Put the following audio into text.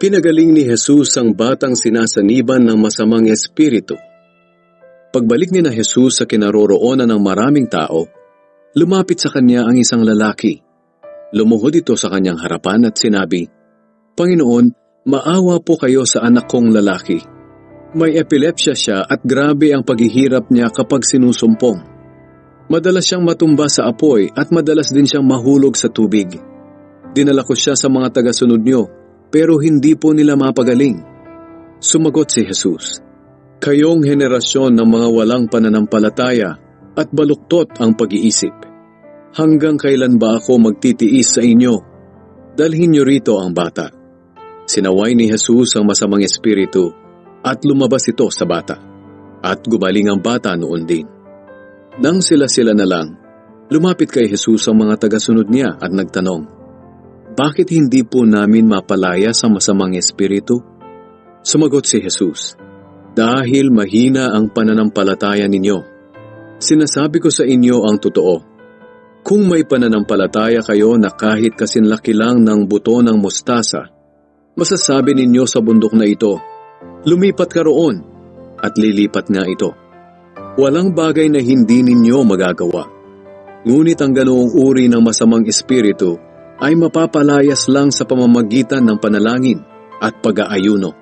Pinagaling ni Jesus ang batang sinasaniban ng masamang espiritu. Pagbalik ni na Jesus sa kinaroroonan ng maraming tao, lumapit sa kanya ang isang lalaki. Lumuhod ito sa kanyang harapan at sinabi, Panginoon, maawa po kayo sa anak kong lalaki. May epilepsya siya at grabe ang paghihirap niya kapag sinusumpong. Madalas siyang matumba sa apoy at madalas din siyang mahulog sa tubig. Dinala ko siya sa mga tagasunod niyo, pero hindi po nila mapagaling. Sumagot si Jesus, Kayong henerasyon ng mga walang pananampalataya at baluktot ang pag-iisip. Hanggang kailan ba ako magtitiis sa inyo? Dalhin niyo rito ang bata. Sinaway ni Jesus ang masamang espiritu at lumabas ito sa bata. At gumaling ang bata noon din. Nang sila-sila na lang, lumapit kay Jesus ang mga tagasunod niya at nagtanong, Bakit hindi po namin mapalaya sa masamang espiritu? Sumagot si Jesus, Dahil mahina ang pananampalataya ninyo. Sinasabi ko sa inyo ang totoo. Kung may pananampalataya kayo na kahit kasinlaki lang ng buto ng mustasa, masasabi ninyo sa bundok na ito, Lumipat ka roon, at lilipat nga ito. Walang bagay na hindi ninyo magagawa. Ngunit ang ganoong uri ng masamang espiritu ay mapapalayas lang sa pamamagitan ng panalangin at pag-aayuno.